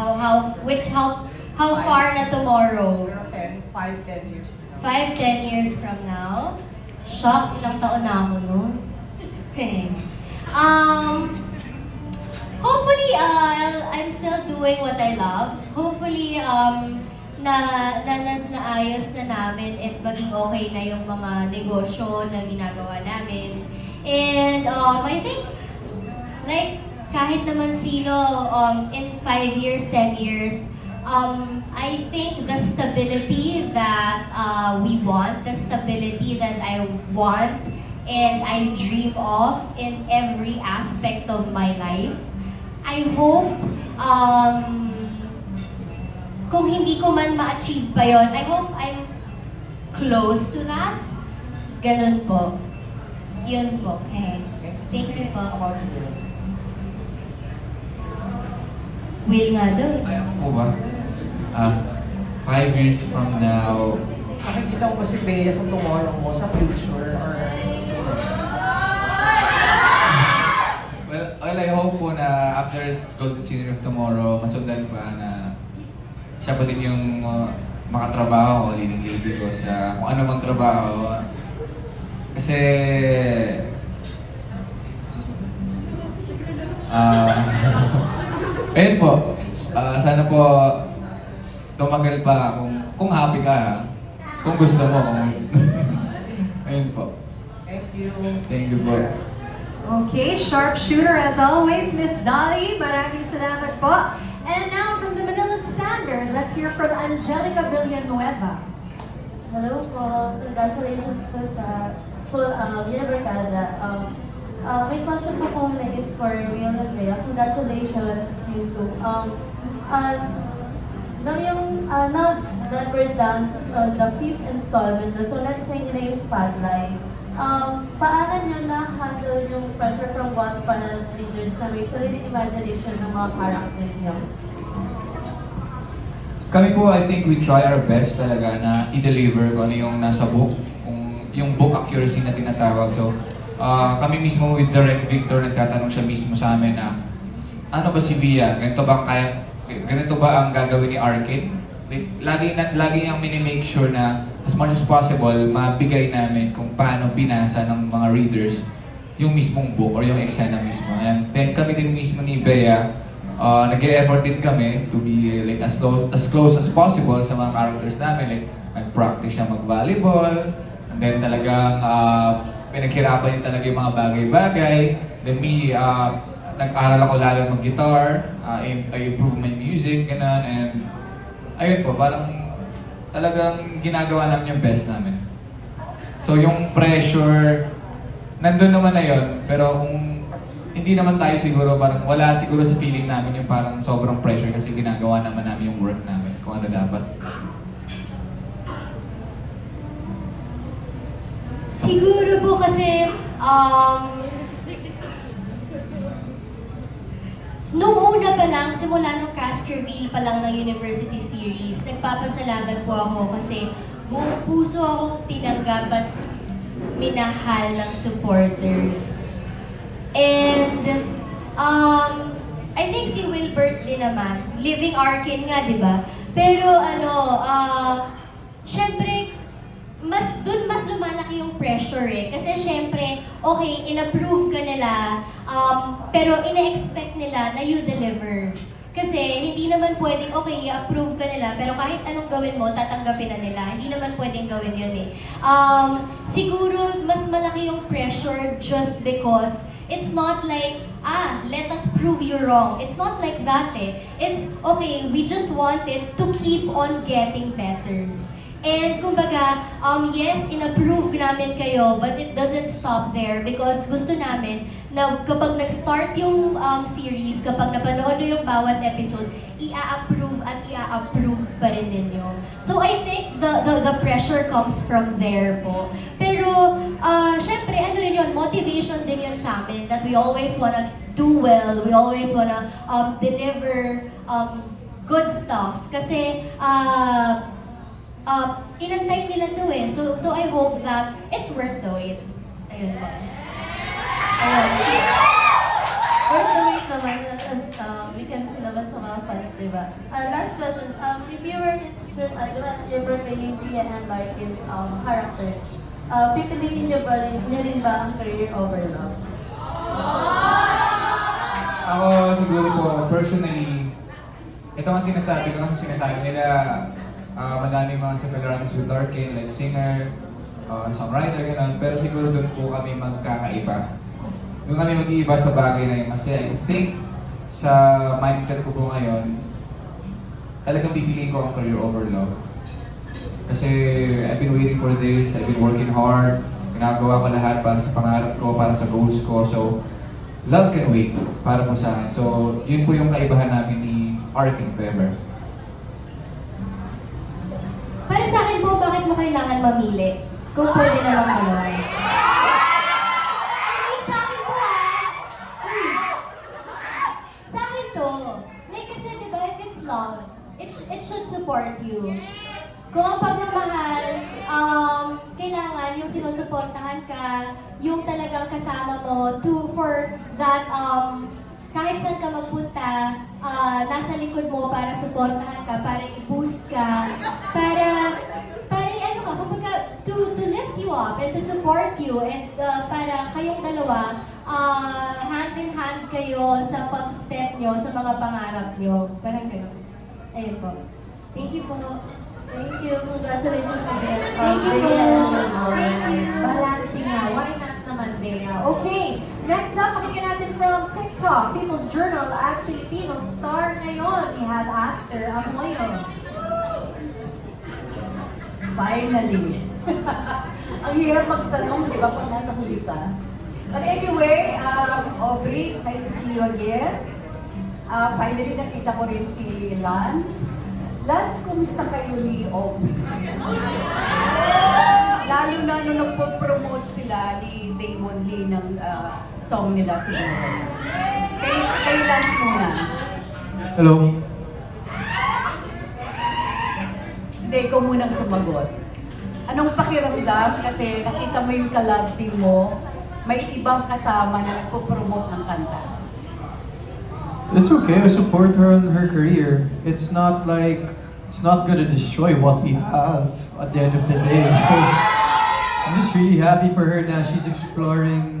tita? How, how, which, how, how far na tomorrow? Pero 10, 5, 10 years. Five, ten years from now? Shocks, ilang taon na ako noon. um, hopefully, uh, I'm still doing what I love. Hopefully, um, na, na, na, naayos na namin at maging okay na yung mga negosyo na ginagawa namin. And um, I think, like, kahit naman sino, um, in 5 years, 10 years, um, I think the stability that uh, we want, the stability that I want and I dream of in every aspect of my life, I hope um, kung hindi ko man ma-achieve pa yon, I hope I'm close to that. Ganun po. Yun po. Okay. Thank you po. About you. Will nga daw. eh. Ay, ako po ba? Ah, five years from now, Nakikita mo ba si Bea sa tomorrow mo, sa future, or... well, well, I hope po na after Golden Senior of Tomorrow, masundan pa na siya pa din yung uh, makatrabaho ko, leading lady ko sa kung ano mang trabaho. Kasi, ah, ayun po, Ah, sana po tumagal pa kung, kung happy ka ha. Kung gusto mo. Kung, ayun po. Thank you. Thank you po. Okay, sharpshooter as always, Miss Dolly. Maraming salamat po. And now from the Manila Standard, let's hear from Angelica Villanueva. Hello po. Congratulations po sa full um, Univercada. Um, uh, my question po po muna is for Real Bea. Congratulations you two. Um, uh, now yung, uh, now that we're done uh, the fifth installment, na, so let's say nyo na yung spotlight. Um, paano nyo na-handle yung pressure from one panel readers na may sarili imagination ng mga character nyo? Kami po, I think we try our best talaga na i-deliver kung ano yung nasa book, kung yung book accuracy na tinatawag. So, ah, kami mismo with Direct Victor, nagtatanong siya mismo sa amin na, ano ba si Via? Ganito ba kaya, ganito ba ang gagawin ni Arkin? Lagi, na, lagi niyang minimake sure na as much as possible, mabigay namin kung paano binasa ng mga readers yung mismong book or yung eksena mismo. And then kami din mismo ni Bea, uh, nag-effort din kami to be uh, like as close, as close as possible sa mga characters namin. Like, nag-practice siya mag-volleyball, and then talagang uh, pinaghirapan din talaga yung mga bagay-bagay. Then me, uh, nag-aral ako lalo mag-guitar, uh, I, I improve my music, ganun, and ayun po, parang talagang ginagawa namin yung best namin. So yung pressure, nandun naman na yun, pero kung hindi naman tayo siguro, parang wala siguro sa feeling namin yung parang sobrang pressure kasi ginagawa naman namin yung work namin, kung ano dapat. Siguro po kasi, um, nung una pa lang, simula nung cast pa lang ng University Series, nagpapasalamat po ako kasi buong puso akong tinanggap at minahal ng supporters. And, um, I think si Wilbert din naman, living Arkin nga, di ba? Pero ano, ah, syempre, dun mas lumalaki yung pressure eh. Kasi syempre, okay, in-approve ka nila, um, pero ina-expect nila na you deliver. Kasi hindi naman pwedeng, okay, i-approve ka nila, pero kahit anong gawin mo, tatanggapin na nila. Hindi naman pwedeng gawin yun eh. Um, siguro, mas malaki yung pressure just because it's not like, ah, let us prove you wrong. It's not like that eh. It's, okay, we just wanted to keep on getting better. And kumbaga, um, yes, in-approve namin kayo, but it doesn't stop there because gusto namin na kapag nag-start yung um, series, kapag napanood nyo yung bawat episode, i-approve at i-approve pa rin ninyo. So I think the, the, the pressure comes from there po. Pero, uh, syempre, ano rin yun, motivation din yun sa amin that we always wanna do well, we always wanna um, deliver um, good stuff. Kasi, uh, uh, inantay nila to eh. So, so I hope that it's worth the wait. Ayun po. Ayan. Worth the wait naman, uh, as um, we can see naman sa mga fans, di ba? Uh, last questions, um, if you were, uh, di ba, you're portraying Pia and Larkin's um, character, uh, pipiliin niyo ba rin, niyo rin ba ang career over love? Ako siguro po, personally, ito ang sinasabi ko kasi sinasabi nila, ah, madami mga similarities with Larkin, like singer, uh, songwriter, gano'n. Pero siguro doon po kami magkakaiba. Doon kami mag-iiba sa bagay na yun. Kasi I think sa mindset ko po ngayon, talagang pipiliin ko ang career over love. Kasi I've been waiting for this, I've been working hard, ginagawa ko lahat para sa pangarap ko, para sa goals ko. So, love can wait para po sa akin. So, yun po yung kaibahan namin ni Arkin, if mo kailangan mamili? Kung pwede na lang akin to ah. Uy. To. Like kasi, di ba, if it's love, it, sh- it should support you. Kung ang pagmamahal, um, kailangan yung sinusuportahan ka, yung talagang kasama mo to for that um, kahit saan ka magpunta, ah, nasa likod mo para suportahan ka, para i-boost ka, para ano kumbaga, to, to lift you up and to support you and ah, para kayong dalawa, ah, hand in hand kayo sa pag-step nyo sa mga pangarap nyo. Parang gano'n. Ayun po. Thank you po. Thank you, congratulations again. Thank you po. Thank you. Balancing nga. Why not naman, Bea? Okay, next up, pakinggan natin from TikTok, People's Journal at Filipino star ngayon. We have Aster Amoyo. Finally. Ang hirap magtanong, di ba, pag nasa huli ka. But anyway, um, Aubrey, it's nice to see you again. Uh, finally, nakita ko rin si Lance. Lance, kumusta kayo ni Aubrey? Lalo na nung nagpo-promote sila ni Damon Lee ng uh, song nila, Tomorrow. Kay, kay Lance muna. Hello. Sumagot. Anong pakiramdam? Kasi nakita mo yung collab team mo, may ibang kasama na nagpo-promote ng kanta. It's okay. I support her on her career. It's not like it's not gonna destroy what we have at the end of the day. So I'm just really happy for her now. She's exploring.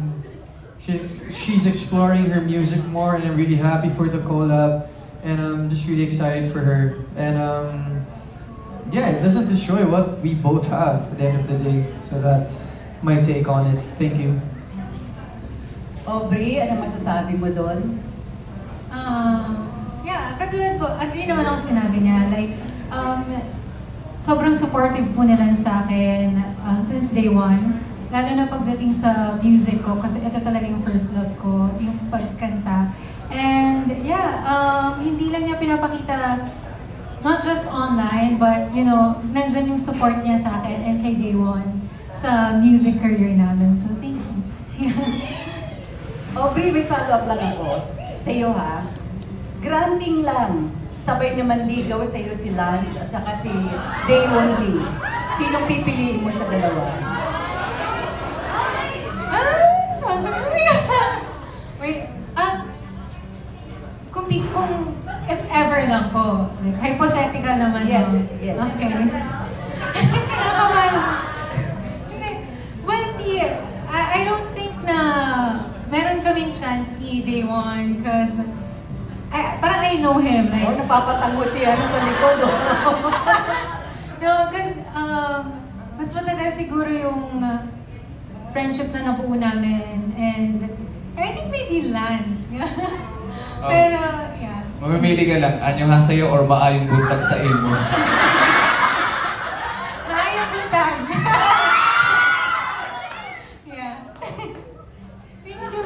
She's she's exploring her music more, and I'm really happy for the collab. And I'm just really excited for her. And um, yeah, it doesn't destroy what we both have at the end of the day. So that's my take on it. Thank you. Aubrey, ano masasabi mo doon? Um, yeah, katulad po, agree naman ako sinabi niya. Like, um, sobrang supportive po nila sa akin uh, since day one. Lalo na pagdating sa music ko, kasi ito talaga yung first love ko, yung pagkanta. And yeah, um, hindi lang niya pinapakita not just online, but you know, nandyan yung support niya sa akin and kay Day One sa music career namin. So, thank you. Aubrey, may follow-up lang ako sa iyo ha. Granting lang, sabay naman ligaw sa iyo si Lance at saka si Daewon Lee. Sinong pipiliin mo sa dalawa? Ever lang po, like hypothetical naman. Yes, no? yes. Okay. Hindi. well, see, I, I don't think na meron kaming chance ni Day One because I, parang I know him. Like, Oh, napapatango siya ano sa likod. Oh. No, because um, mas matagal siguro yung uh, friendship na nabuo namin. And I think maybe Lance. Pero, yeah. Mamimili ka lang, anyo ha sa'yo or maayong buntag sa imo. Maayong buntag. yeah. Thank you.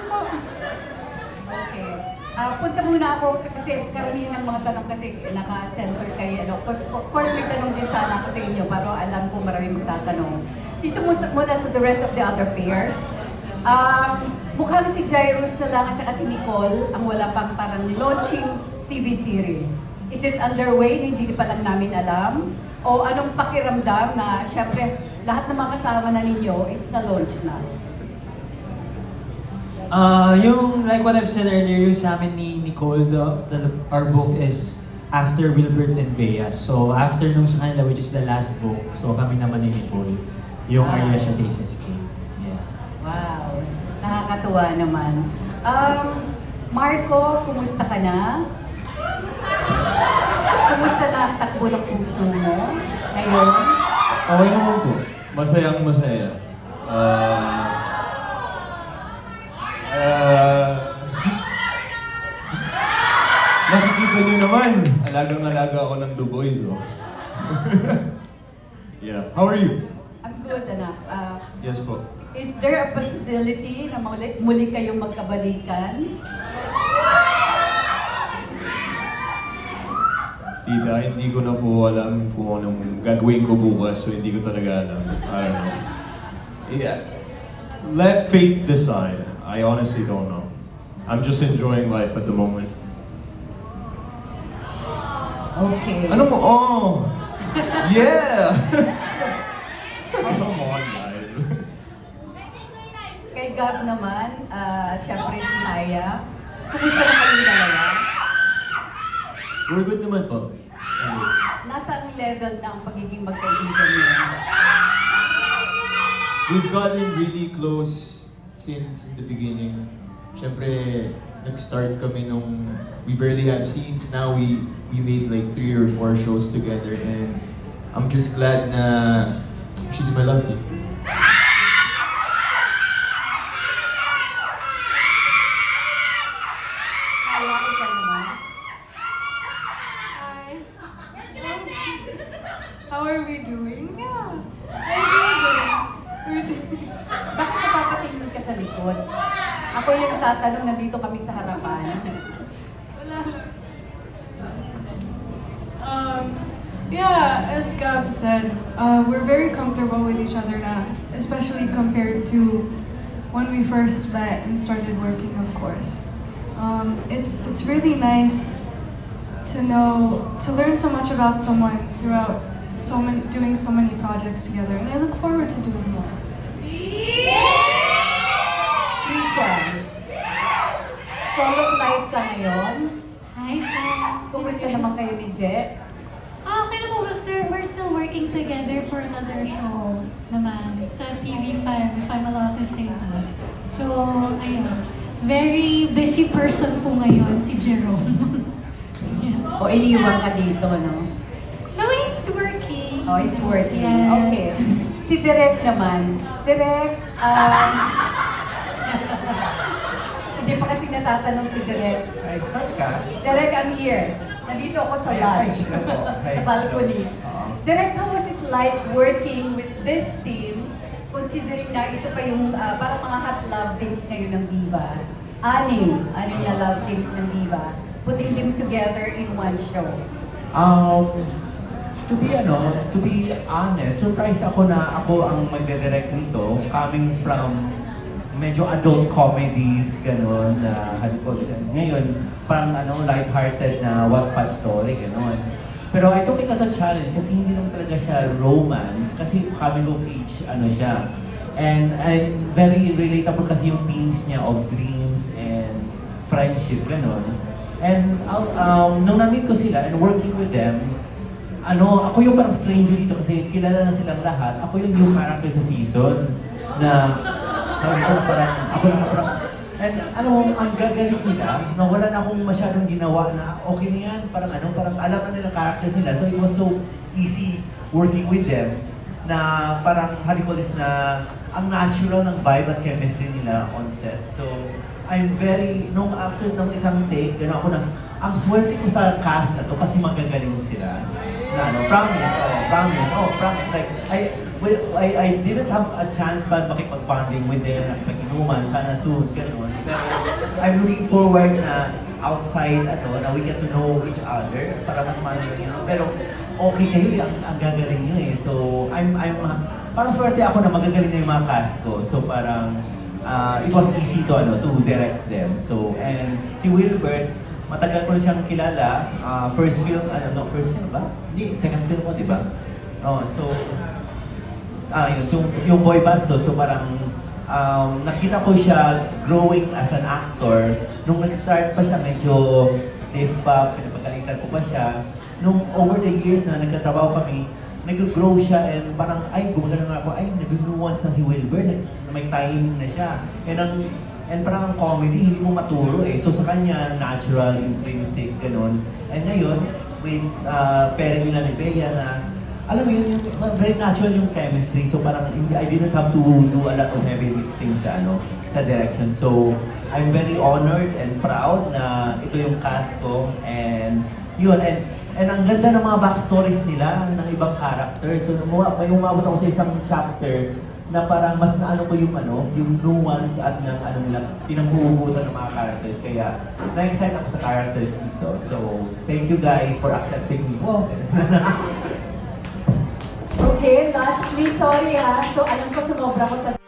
Okay. Ah, punta muna ako kasi karamihan ng mga tanong kasi naka-censor kay ano. Of course, of course may tanong din sana ako sa inyo pero alam ko marami magtatanong. Dito muna sa the rest of the other pairs. Um, mukhang si Jairus na lang at si Nicole ang wala pang parang launching TV series. Is it underway? Hindi pa lang namin alam. O anong pakiramdam na syempre lahat ng mga kasama na ninyo is na-launch na? Uh, yung, like what I've said earlier, yung sa amin ni Nicole, the, the, our book is after Wilbert and Bea. So, after nung sa kanila, which is the last book, so kami naman ni Nicole, yung Ah. Arya Shades Escape. Yes. Wow, nakakatuwa naman. Um, Marco, kumusta ka na? Kumusta na ang takbo ng puso mo ngayon? Okay naman po. Masayang masaya. Ah... ah, nakikita niyo naman, alagang-alaga ako ng The Boys, oh. yeah. How are you? I'm good, anak. Ah, Yes po. is there a possibility na muli, muli kayong magkabalikan? Tita, hindi ko na po alam kung anong gagawin ko bukas, so hindi ko talaga alam. I don't know. Yeah. Let fate decide. I honestly don't know. I'm just enjoying life at the moment. Okay. Ano mo? Oh! Yeah! Come on, guys. Kay Gab naman, ah, syempre si Haya. Kumusta na kayong dalawa? We're good naman po. Nasa ang level na ang pagiging magkaibigan niyo? We've gotten really close since in the beginning. Siyempre, nag-start kami nung we barely have scenes. Now we we made like three or four shows together and I'm just glad na she's my love team. Ako yung tatanong, nandito kami sa harapan. Wala. Um, yeah, as Gab said, uh, we're very comfortable with each other now, especially compared to when we first met and started working, of course. Um, it's it's really nice to know to learn so much about someone throughout so many doing so many projects together, and I look forward to doing more. Solo flight ka ngayon. Hi, Fran. Kumusta naman kayo ni Jet? Ah, okay na po, Master. We're still working together for another show naman sa TV5, if I'm allowed to say that. So, ayun. Very busy person po ngayon, si Jerome. yes. O iniwan ka dito, no? No, he's working. Oh, he's working. Yes. Okay. Si Direk naman. Direk, um... Hindi pa kasi natatanong si Direk. Ay, saan ka? Direk, I'm here. Nandito ako sa lodge. sa balcony. Oo. Direk, how was it like working with this team? Considering na ito pa yung ah, parang mga hot love teams ngayon ng Viva. Anim. Anim na love teams ng Viva. Putting them together in one show. Um, to be ano, to be honest, surprised ako na ako ang magre-direct nito coming from medyo adult comedies, gano'n, na uh, Ngayon, parang ano, light-hearted na Wattpad story, gano'n. Pero I took it as a challenge kasi hindi naman talaga siya romance, kasi coming of age, ano siya. And and very relatable kasi yung themes niya of dreams and friendship, gano'n. And um, nung na-meet ko sila and working with them, ano, ako yung parang stranger dito kasi kilala na silang lahat. Ako yung new character sa season na ako parang, ako lang parang, and ano mo, ang gagaling nila, na wala na akong masyadong ginawa na okay na yan, parang ano, parang alam na nila characters nila. So it was so easy working with them na parang halikolis na ang natural ng vibe at chemistry nila on set. So I'm very, nung after nung isang take, gano'n ako nang, ang swerte ko sa cast na to kasi magagaling sila. Na ano, promise, oh, promise, oh, promise. Like, I, well, I, I didn't have a chance pa makipag-bonding with them, nakipag-inuman, sana soon, gano'n. Pero I'm looking forward na outside, ano, na we get to know each other para mas maano yun. Pero okay kayo, ang, ang gagaling nyo eh. So, I'm, I'm, uh, parang swerte ako na magagaling na yung mga cast ko. So, parang, uh, it was easy to, ano, to direct them. So, and si Wilbert, matagal ko na siyang kilala. Uh, first film, ano, no, first film ba? Hindi, second film mo, di ba? Oh, so, ah, yun, yung, yung boy bastos, so parang um, nakita ko siya growing as an actor. Nung nag-start pa siya, medyo stiff pa, pinapagalitan ko pa siya. Nung over the years na nagkatrabaho kami, nag-grow siya and parang, ay, gumagana nga ako, ay, nag-nuance na si Wilbur, nag, may timing na siya. And ang, and parang ang comedy, hindi mo maturo eh. So sa kanya, natural, intrinsic, ganun. And ngayon, with uh, pairing nila ni Bea na, alam mo yun, yung, very natural yung chemistry. So parang, I didn't have to do a lot of heavy lifting sa ano, sa direction. So, I'm very honored and proud na ito yung cast ko. And, yun, and And ang ganda ng mga backstories nila ng ibang characters. So, umuha, may umabot ako sa isang chapter na parang mas naano ko yung ano, yung nuance at ng ano nila, pinanghuhugutan ng mga characters. Kaya, na-excite ako sa characters dito. So, thank you guys for accepting me. Wow! Okay, lastly, sorry ha. So alam ko sumobra ko sa